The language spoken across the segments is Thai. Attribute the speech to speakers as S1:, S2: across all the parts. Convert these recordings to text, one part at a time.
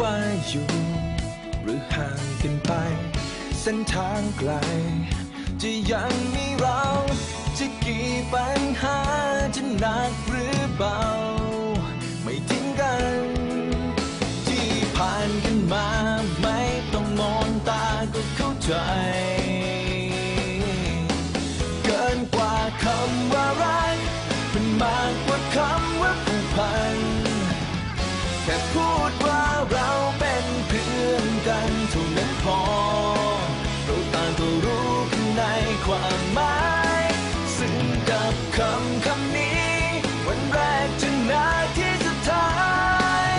S1: ว่าอยู่ หรือห่างกันไป เส้นทางไกล จะยังมีเรา จะกี่ปัญหาจะหนักหรือเบา ไม่ทิ้งกัน ที่ผ่านกันมา ไม่ต้องมองตาก็เข้าใจ เกินกว่าคำว่ารักเป็นมา หมายซึ่งกับคำคำนี้ วันแรกจนนาทีสุดท้าย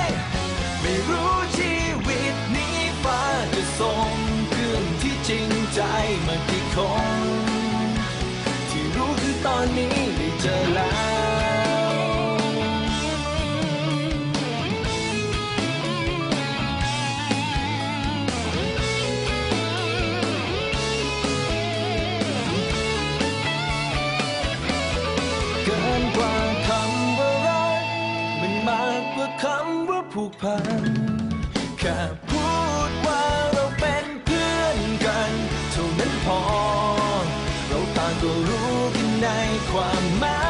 S1: ไม่รู้ชีวิตนี้ฟ้าจะส่งเพื่อนที่จริงใจมากี่คน ที่รู้คือตอนนี้ ผูกพัน แค่พูดว่าเราเป็นเพื่อนกันเท่านั้นพอ เราต่างก็รู้กันในความหมาย